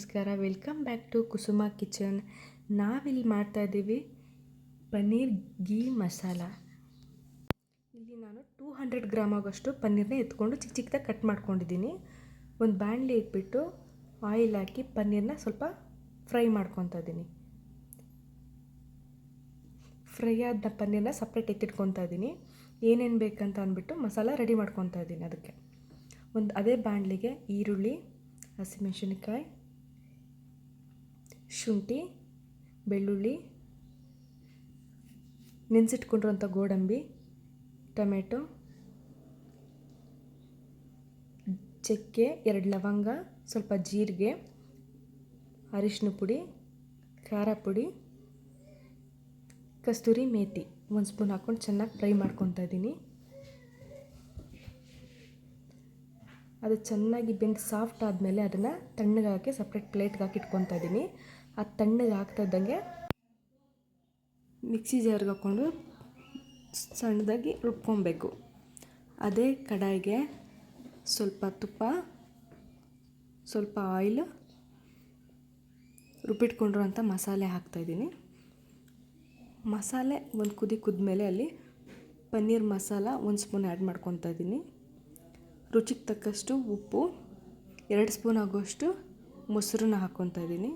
ನಮಸ್ಕಾರ. Welcome back to Kusuma Kitchen. ನಾವಿಲ್ಲಿ ಮಾಡ್ತಾ ಇದ್ದೀವಿ ಪನ್ನೀರ್ ಗೀ ಮಸಾಲ. ಇಲ್ಲಿ ನಾನು ಟೂ ಹಂಡ್ರೆಡ್ ಗ್ರಾಮ್ ಆಗೋಷ್ಟು ಪನ್ನೀರ್ನ ಎತ್ಕೊಂಡು ಚಿಕ್ಕ ಚಿಕ್ಕದಾಗಿ ಕಟ್ ಮಾಡ್ಕೊಂಡಿದ್ದೀನಿ. ಒಂದು ಬಾಣಲಿ ಇಟ್ಬಿಟ್ಟು ಆಯಿಲ್ ಹಾಕಿ ಪನ್ನೀರ್ನ ಸ್ವಲ್ಪ ಫ್ರೈ ಮಾಡ್ಕೊತಾ ಇದ್ದೀನಿ. ಫ್ರೈ ಆದ ಪನ್ನೀರ್ನ ಸಪ್ರೇಟ್ ಎತ್ತಿಟ್ಕೊತಾ ಇದ್ದೀನಿ. ಏನೇನು ಬೇಕಂತ ಅಂದ್ಬಿಟ್ಟು ಮಸಾಲ ರೆಡಿ ಮಾಡ್ಕೊತಾ ಇದ್ದೀನಿ ಅದಕ್ಕೆ. ಒಂದು ಅದೇ ಬಾಣಲಿಗೆ ಈರುಳ್ಳಿ, ಹಸಿಮೆಣಸಿನಕಾಯಿ ಶುಂಠಿ, ಬೆಳ್ಳುಳ್ಳಿ ನೆನೆಸಿಟ್ಕೊಂಡಿರೋಂಥ ಗೋಡಂಬಿ, ಟೊಮೆಟೊ, ಚಕ್ಕೆ, ಎರಡು ಲವಂಗ, ಸ್ವಲ್ಪ ಜೀರಿಗೆ, ಅರಿಶಿನ ಪುಡಿ, ಖಾರ ಪುಡಿ, ಕಸ್ತೂರಿ ಮೇಥಿ ಒಂದು ಸ್ಪೂನ್ ಹಾಕ್ಕೊಂಡು ಚೆನ್ನಾಗಿ ಫ್ರೈ ಮಾಡ್ಕೊತಾ ಇದ್ದೀನಿ. ಅದು ಚೆನ್ನಾಗಿ ಬೆಂದು ಸಾಫ್ಟ್ ಆದಮೇಲೆ ಅದನ್ನು ತಣ್ಣಗೆ ಹಾಕಿ ಸಪ್ರೇಟ್ ಪ್ಲೇಟ್ಗೆ ಹಾಕಿ ಇಟ್ಕೊತಾ ಇದ್ದೀನಿ. ಅದು ತಣ್ಣಗೆ ಆಗ್ತಾ ಇದ್ದಂಗೆ ಮಿಕ್ಸಿ ಜಾರ್ಗೆ ಹಾಕ್ಕೊಂಡು ಸಣ್ಣದಾಗಿ ರುಬ್ಕೊಬೇಕು ಅದೇ ಕಡಾಯಿಗೆ ಸ್ವಲ್ಪ ತುಪ್ಪ, ಸ್ವಲ್ಪ ಆಯಿಲ್ ರುಬ್ಬಿಟ್ಕೊಂಡಿರೋಂಥ ಮಸಾಲೆ ಹಾಕ್ತಾಯಿದ್ದೀನಿ ಮಸಾಲೆ ಒಂದು ಕುದಿ ಕುದ್ಮೇಲೆ ಅಲ್ಲಿ ಪನ್ನೀರ್ ಮಸಾಲ ಒಂದು ಸ್ಪೂನ್ ಆ್ಯಡ್ ಮಾಡ್ಕೊತಾ ಇದ್ದೀನಿ. ರುಚಿಗೆ ತಕ್ಕಷ್ಟು ಉಪ್ಪು, ಎರಡು ಸ್ಪೂನ್ ಆಗೋಷ್ಟು ಮೊಸರನ್ನ ಹಾಕ್ಕೊತಾ ಇದ್ದೀನಿ.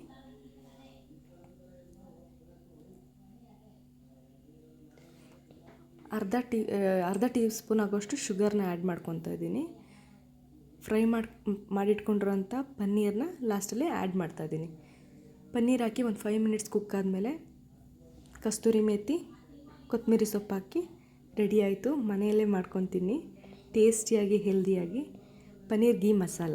ಅರ್ಧ ಟೀ ಅರ್ಧ ಟೀ ಸ್ಪೂನ್ ಆಗೋಷ್ಟು ಶುಗರ್ನ ಆ್ಯಡ್ ಮಾಡ್ಕೊತಾ ಇದ್ದೀನಿ. ಫ್ರೈ ಮಾಡಿ, ಮಾಡಿಟ್ಕೊಂಡಿರೋಂಥ ಪನ್ನೀರನ್ನ ಲಾಸ್ಟಲ್ಲಿ ಆ್ಯಡ್ ಮಾಡ್ತಾಯಿದ್ದೀನಿ ಪನ್ನೀರ್ ಹಾಕಿ ಒಂದು ಫೈವ್ ಮಿನಿಟ್ಸ್ ಕುಕ್ ಆದಮೇಲೆ ಕಸ್ತೂರಿ ಮೇಥಿ ಕೊತ್ತಂಬರಿ ಸೊಪ್ಪು ಹಾಕಿ ರೆಡಿ ಆಯಿತು. ಮನೆಯಲ್ಲೇ ಮಾಡ್ಕೊತೀನಿ ಟೇಸ್ಟಿಯಾಗಿ ಹೆಲ್ದಿಯಾಗಿ ಪನ್ನೀರ್ ಗೀ ಮಸಾಲ.